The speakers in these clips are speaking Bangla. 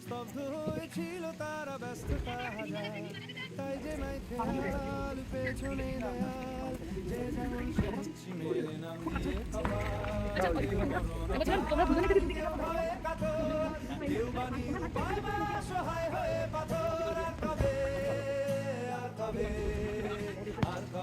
স্তব্ধ হয়েছিল তারা ব্যস্ততা হাজার তাই যে নাই খেয়াল পেছনে দয়াল যে যেমন সেচ্ছি মেরে নাম দিয়ে কপাল কেউ বা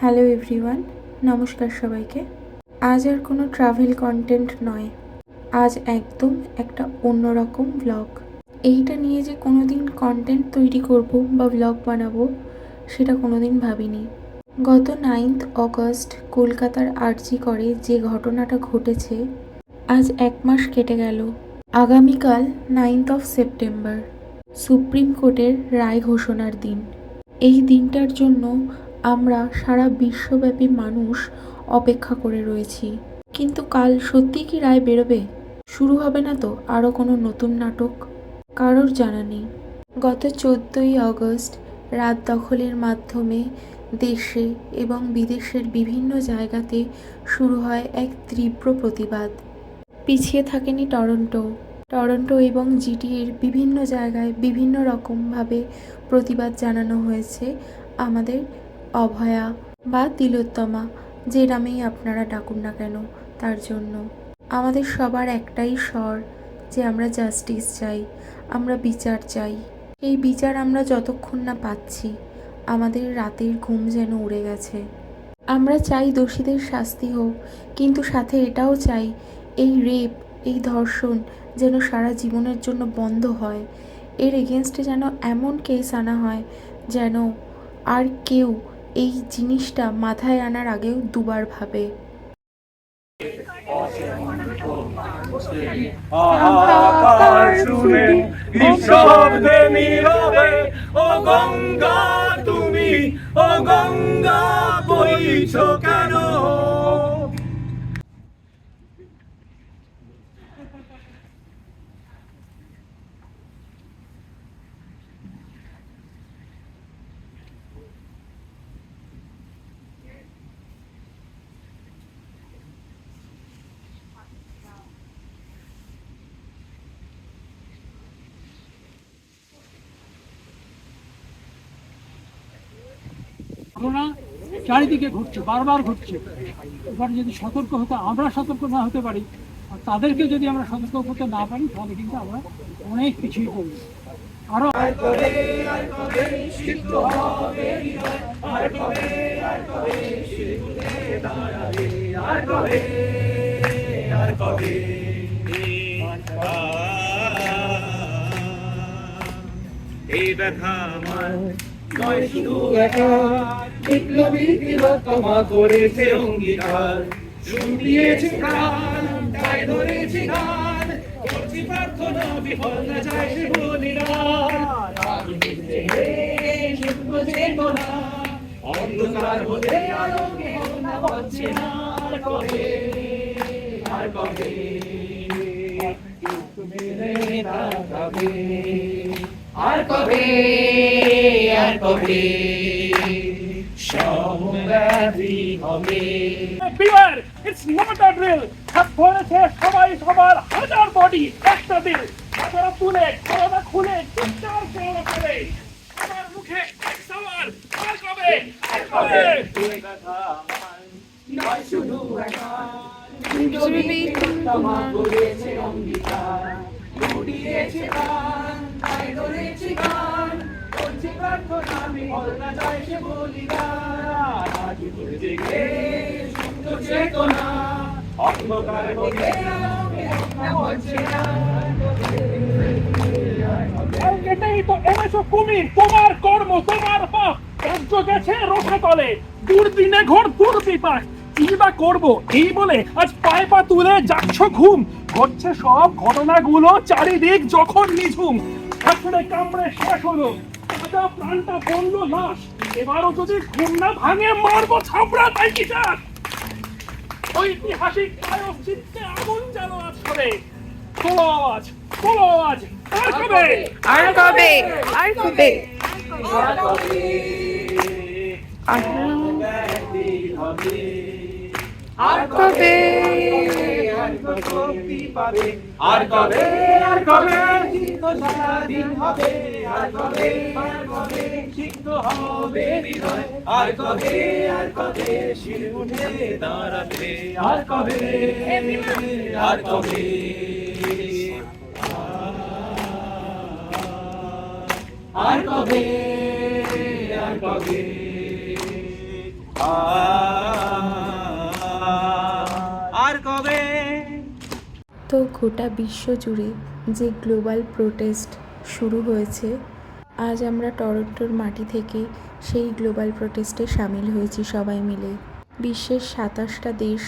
হ্যালো এভরিওয়ান নমস্কার সবাইকে। আজ আর কোনো ট্রাভেল কন্টেন্ট নয়। আজ একদম একটা অন্যরকম ব্লগ এইটা নিয়ে যে কোনো দিন কন্টেন্ট তৈরি করব বা ব্লগ বানাবো, সেটা কোনো দিন ভাবিনি। গত নাইন্থ অগস্ট কলকাতার আর্জি করে যে ঘটনাটা ঘটেছে, আজ এক মাস কেটে গেল। আগামীকাল নাইন্থ অফ সেপ্টেম্বর সুপ্রিম কোর্টের রায় ঘোষণার দিন। এই দিনটার জন্য আমরা সারা বিশ্বব্যাপী মানুষ অপেক্ষা করে রয়েছি। কিন্তু কাল সত্যি কি রায় বেরোবে? শুরু হবে না তো আরও কোনো নতুন নাটক? কারোর জানা নেই। গত চোদ্দোই অগস্ট রাত দখলের মাধ্যমে দেশে এবং বিদেশের বিভিন্ন জায়গাতে শুরু হয় এক তীব্র প্রতিবাদ। পিছিয়ে থাকেনি টরন্টো। টরন্টো এবং জিটিএর বিভিন্ন জায়গায় বিভিন্ন রকমভাবে প্রতিবাদ জানানো হয়েছে আমাদের অভয়া বা তিলোত্তমা, যে নামেই আপনারা ডাকুন না কেন, তার জন্য। আমাদের সবার একটাই স্বর, যে আমরা জাস্টিস চাই, আমরা বিচার চাই। এই বিচার আমরা যতক্ষণ না পাচ্ছি, আমাদের রাতের ঘুম যেন উড়ে গেছে। আমরা চাই দোষীদের শাস্তি হোক, কিন্তু সাথে এটাও চাই, এই রেপ এই ধর্ষণ যেন সারা জীবনের জন্য বন্ধ হয়। এর এগেনস্টে যেন এমন কেস আনা হয় যেন আর কেউ এই জিনিসটা মাথায় আনার আগেও দুবার ভাবে। গঙ্গা, তুমি, ও গঙ্গা, বইছ কেন? ঘটনা চারিদিকে ঘটছে, বারবার ঘটছে। এবার যদি সতর্ক হতে, আমরা সতর্ক না হতে পারি, আর তাদেরকে যদি আমরা সতর্ক করতে না পারি, তাহলে কিন্তু আমরা অনেক পিছিয়ে পড়ব। আরও এই ব্যথা আমার শুধু একা। বিপ্লবী তিলোত্তমা করেছে অঙ্গীকার শুনিয়েছে প্রাণ তাই ধরেছি গান করছি প্রার্থনা বিফল না যায় সে অন্ধকার হতে আলোকে না আর কবে আর কবে আর কবে? সমব্যাধি হবে beware it's not a drill হাত ধরেছে সবাই সবার হাজার বডি একটা দিল। মাথারা তুলে গলাটা খুলে চিৎকার করে করে। সবার মুখে এক সওয়াল আর কবে? আর কবে? আমার নয় শুধু একা বিপ্লবী তোমা করেছে অঙ্গীকার। উড়িয়েছে গান তাই ধরেছি গান। করছি প্রার্থনা বিফল না যায় সে বলিদান আজ জেগে শুদ্ধ চেতনা, অন্ধকার এটাই তো এনেছো কুমির, তোমার কর্ম, তোমার পাপ। সূর্য গেছে রোখা তলে, দুর্দিনে ঘোর দুর্বিপাক। কি বা করব, এই বলে আজ পায়ে পা তুলে যাচ্ছ ঘুম। ঘটছে সব ঘটনাগুলো চারিদিক যখন নিঝুম। আসলে কামড়ে শেষ হলো। তাজা প্রাণটা বলল লাশ এবারও যদি ঘুম না ভাঙে মারবো ছাপড়া তাই কি চাস ঐতিহাসিক নায়ক চিত্তে আগুন যেন আসলে তোলো আওয়াজ তোলো আওয়াজ। আর কবে? আর কবে? আর কবে? আর কবে? আর কবে? আর কবে? চিত্ত সারাদিন হবে আর কবে আর কবে সিদ্ধ হবে হৃদয় আর কবে আর কবে শির উঠে দাঁড়াবে আর কবে আর কবে আর কবে আর কবে আর তো গোটা বিশ্ব জুড়ে যে গ্লোবাল প্রোটেস্ট শুরু হয়েছে, আজ আমরা টরন্টোর মাটি থেকে সেই গ্লোবাল প্রোটেস্টে সামিল হয়েছি সবাই মিলে। বিশ্বের সাতাশটা দেশ,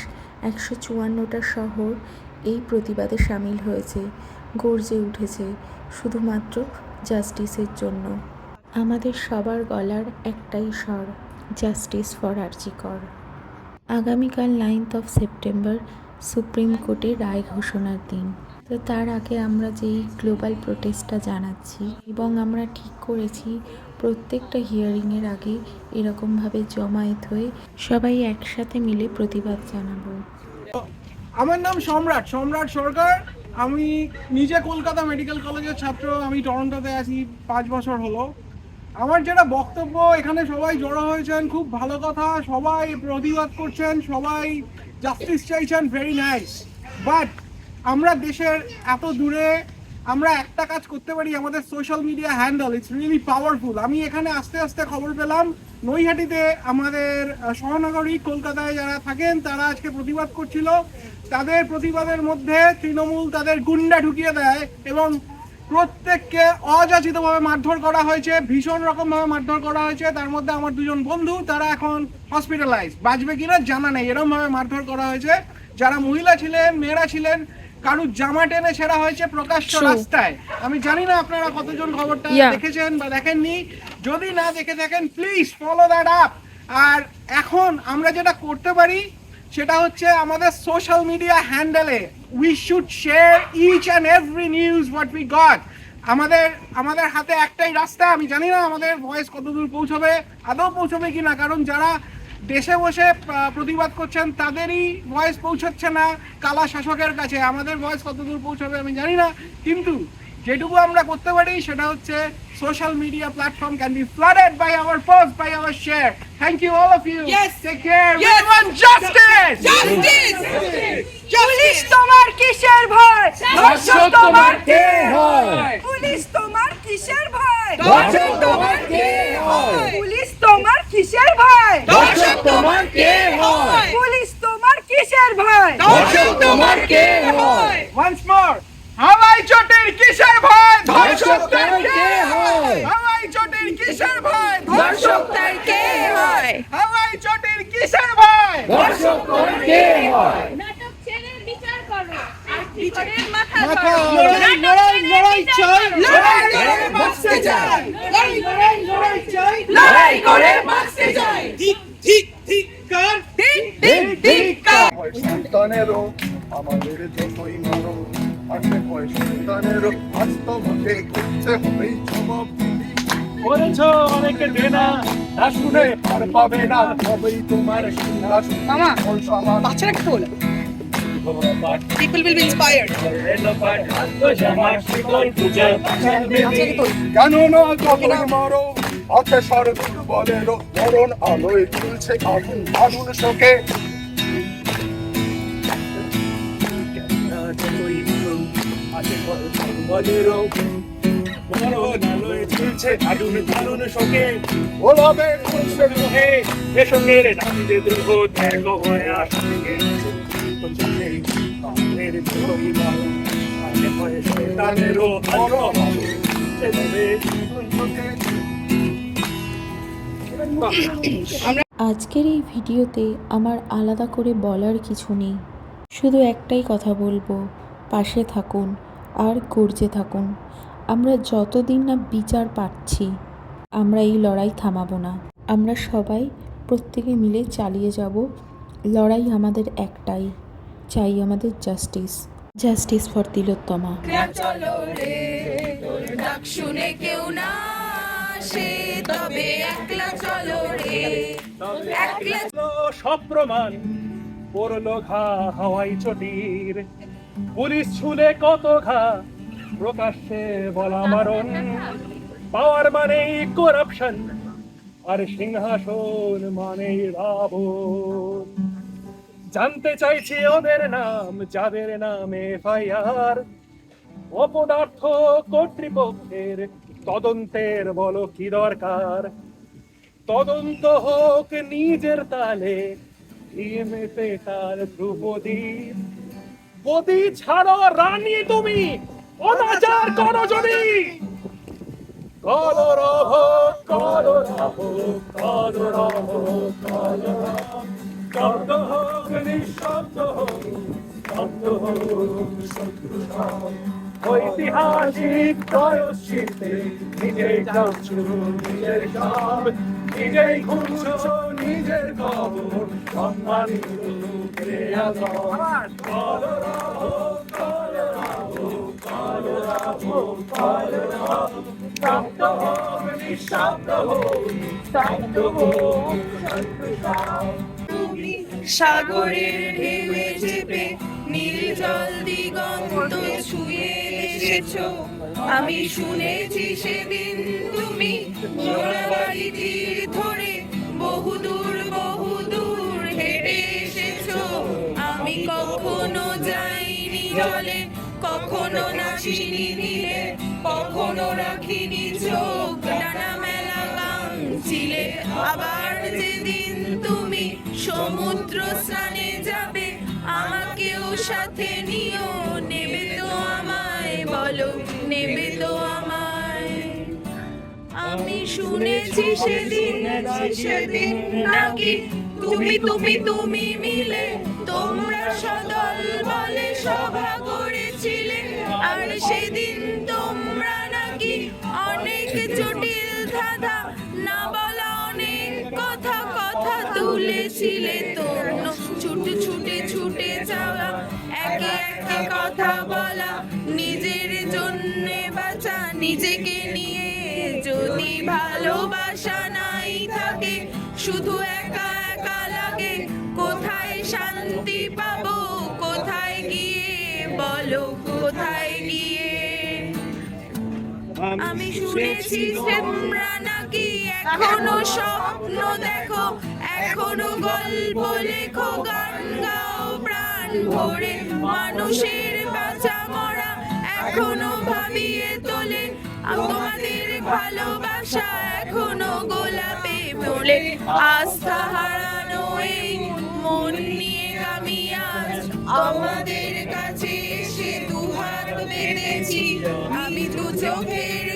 একশো চুয়ান্নটা শহর এই প্রতিবাদে সামিল হয়েছে, গর্জে উঠেছে শুধুমাত্র জাস্টিসের জন্য। আমাদের সবার গলার একটাই স্বর, জাস্টিস ফর আর্জিকর। আগামীকাল নাইনথ অফ সেপ্টেম্বর সুপ্রিম কোর্টে রায় ঘোষণার দিন। তো তার আগে আমরা যেই গ্লোবাল প্রোটেস্টটা জানাচ্ছি এবং আমরা ঠিক করেছি প্রত্যেকটা হিয়ারিংয়ের আগে এরকমভাবে জমায়েত হয়ে সবাই একসাথে মিলে প্রতিবাদ জানাব। আমার নাম সম্রাট। সম্রাট সরকার। আমি নিজে কলকাতা মেডিকেল কলেজের ছাত্র। আমি টরন্টোতে আছি, পাঁচ বছর হলো। আমার যেটা বক্তব্য, এখানে সবাই জড়ো হয়েছেন, খুব ভালো কথা। সবাই প্রতিবাদ করছেন, সবাই জাস্টিস চাইছেন ভেরি নাইস বাট আমরা দেশের এত দূরে আমরা একটা কাজ করতে পারি, আমাদের social media handle it's really powerful আমি এখানে আস্তে আস্তে খবর পেলাম, নৈহাটিতে আমাদের সহনগরী কলকাতায় যারা থাকেন, তারা আজকে প্রতিবাদ করছিল। তাদের প্রতিবাদের মধ্যে তৃণমূল তাদের গুন্ডা ঢুকিয়ে দেয় এবং প্রত্যেককে অযাচিতভাবে মারধর করা হয়েছে ভীষণ রকমভাবে মারধর করা হয়েছে। তার মধ্যে আমার দুজন বন্ধু তারা এখন হসপিটালাইজ বাঁচবে কিনা জানা নেই এরকম ভাবে মারধর করা হয়েছে। যারা মহিলা ছিলেন মেয়েরা ছিলেন কারুর জামা টেনে ছেঁড়া হয়েছে প্রকাশ্য রাস্তায়। আমি জানি না আপনারা কতজন খবরটা দেখেছেন বা দেখেননি। যদি না দেখে থাকেন প্লিজ ফলো দ্যাট আপ আর এখন আমরা যেটা করতে পারি সেটা হচ্ছে আমাদের সোশ্যাল মিডিয়া হ্যান্ডেলে we should share each and every news what we got আমাদের আমাদের হাতে একটাই রাস্তা, আমি জানি না আমাদের ভয়েস কতদূর পৌঁছবে, আদৌ পৌঁছবে কি না কারণ যারা দেশে বসে প্রতিবাদ করছেন তাদেরই ভয়েস পৌঁছচ্ছে না কালা শাসকের কাছে। আমাদের ভয়েস কতদূর পৌঁছবে আমি জানি না, কিন্তু যেটুকু আমরা করতে পারি সেটা হচ্ছে social media platform can be flooded by our post by our share thank you all of you Yes. Take care. We want justice justice police তোমার কিসের ভয়? ধর্ষক তোমার কে হয়? পুলিশ তোমার কিসের ভয়? ধর্ষক তোমার কে হয়? পুলিশ তোমার কিসের ভয়? ধর্ষক তোমার কে হয়? পুলিশ তোমার কিসের ভয়? ধর্ষক তোমার কে হয়? ওয়ান্স মোর হাওয়াই চটির কিসের ভয়? ধর্ষক তার কে হয়? হাওয়াই চটির কিসের ভয়? ধর্ষক তার কে হয়? হাওয়াই চটির কিসের ভয়? ধর্ষক তার কে হয়? নাটক ছেড়ে বিচার করো। আর বিচারের মাথা মাথা লড়াই, লড়াই, লড়াই চাই। লড়াই করে বাঁচতে চাই। লড়াই লড়াই লড়াই চাই। লড়াই করে বাঁচতে চাই। ঠিক ঠিক ঠিক কার। ঠিক ঠিক ঠিক কার। সন্তানেরও আমাদের যতই মারো আছে তোমাকে করতে হবেই জবাব করেছ অনেকে দেনা তা শুনে আর পাবে না। তবেই তোমার সিংহাসন। মামা, বাচ্চারা কি বলে? পিপল উইল বি ইন্সপায়ার্ড কেন যতই মারো আছে সর্বদূর বলেরও মরণ আলোয় তুলছে আগুন আগুন শোকে। আজকের এই ভিডিওতে আমার আলাদা করে বলার কিছু নেই। শুধু একটাই কথা বলব, পাশে থাকুন আর গর্জে থাকুন। আমরা যতদিন না বিচার পাচ্ছি আমরা এই লড়াই থামাবো না। আমরা সবাই প্রত্যেকে মিলে চালিয়ে যাব। লড়াই আমাদের একটাই চাই আমাদের জাস্টিস। জাস্টিস ফর তিলোত্তমা। চলো রে ডাক শুনে কেউ না সে তবে একলা চলো রে একলা সব প্রমাণ। পড়ল ঘা হাওয়াই চটির। পুলিশ ছুলে কত ঘা প্রকাশ্যে বলা মারণ, পাওয়ার মানেই করাপশন আর সিংহাসন মানেই রাবণ জানতে চাইছি ওদের নাম, যাদের নামে এফআইআর। অপদার্থ কর্তৃপক্ষের তদন্তের বলো কি দরকার? তদন্ত হোক নিজের তালে তার ধ্রুপদী। বদি ছাড়ো রানী তুমি! অনাচার করো যদি। কলরব কলরব কলরব কলরব শব্দ হোক নিঃশব্দ হোক শব্দ হোক শত্রুতাম ঐতিহাসিক জয়শ্রীতে নিজেই যাচ্ছ নিজের সব নিজেই ঘুরছ নিজের সম্মানিত সাগরের ঢেউয়ে চেপে নীল জল দিগন্ত ছুঁয়ে এসেছ। আমি শুনেছি সেদিন তুমি মোড়াবাড়ি তীর ধরে বহুদূর বহুদূর হেঁটে এসেছ। আমি কখনো যাইনি জলে, কখনো নাচিনি নীলে কখনো রাখিনি চোখ। ডানা মেলা গান ছিলে আবার যেদিন তুমি সমুদ্র স্নানে যাবে, আমাকেও সাথে নিও। নেবে তো আমায় বলো, নেবে তো আমায়। আমি শুনেছি সেদিন সেদিন নাকি তুমি তুমি তুমি মিলে তোমরা সদল বলে সভা আর সেদিন তোমরা নাকি অনেক জটিল ধাঁধা, না বলা অনেক কথা কথা তুলেছিলে তোর ছুটে ছুটে ছুটে যাওয়া একে একে কথা বলা, নিজের জন্যে বাঁচা, নিজেকে নিয়ে যদি ভালোবাসা নাই থাকে, শুধু একা আমি শুনেছি তোমরা নাকি এখনও স্বপ্ন দেখো। এখনও গল্প লেখো গান গাও প্রাণ ভরে। মানুষের বাঁচা মরা এখনও ভাবিয়ে তোলে। তোমাদের ভালোবাসা এখনও গোলাপে বলে আস্থা হারানো এই মন নিয়ে আমি আজ আমাদের কাছে এসে দুহাত পেতেছি চোখের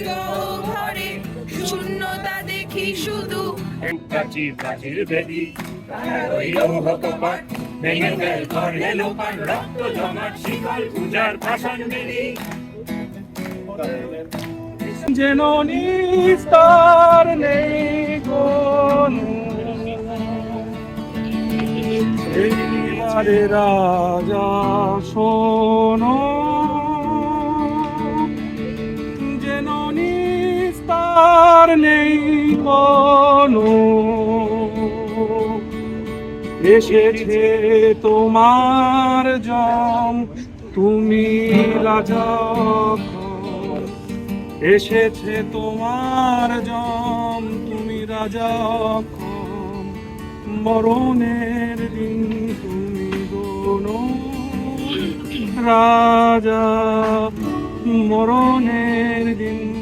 শূন্যতা দেখি শুধু ভেঙে ফেল রক্ত জমাট শিকল পূজার বেদি। যেন নিস্তার নেই কোনো রাজা শোনো। কোনো এসেছে তোমার জম তুমি রাজা এসেছে তোমার জম তুমি রাজা মরণের দিন তুমি গোনো। রাজা, মরণের দিন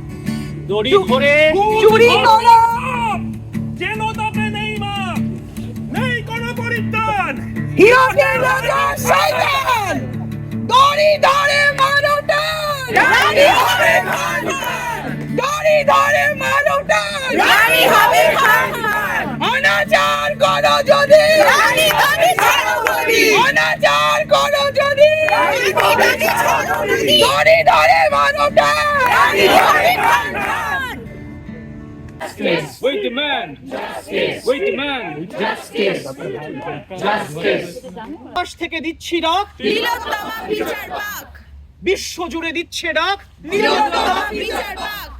দড়ি ধরে চুরি করো। যেন তাতে নেই মা নেই কোনো পরিত্রাণ। হিরোদের রাজা শয়তান দড়ি ধরে মারো রানী হবে খানদান দড়ি ধরে মারো রানী হবে দড়ি ধরে মারো Justice. We demand justice. We demand justice. Justice. আকাশ থেকে দিচ্ছি ডাক নীলোত্তমা বিচার পাক বিশ্ব জুড়ে দিচ্ছে ডাক নীলোত্তমা বিচার পাক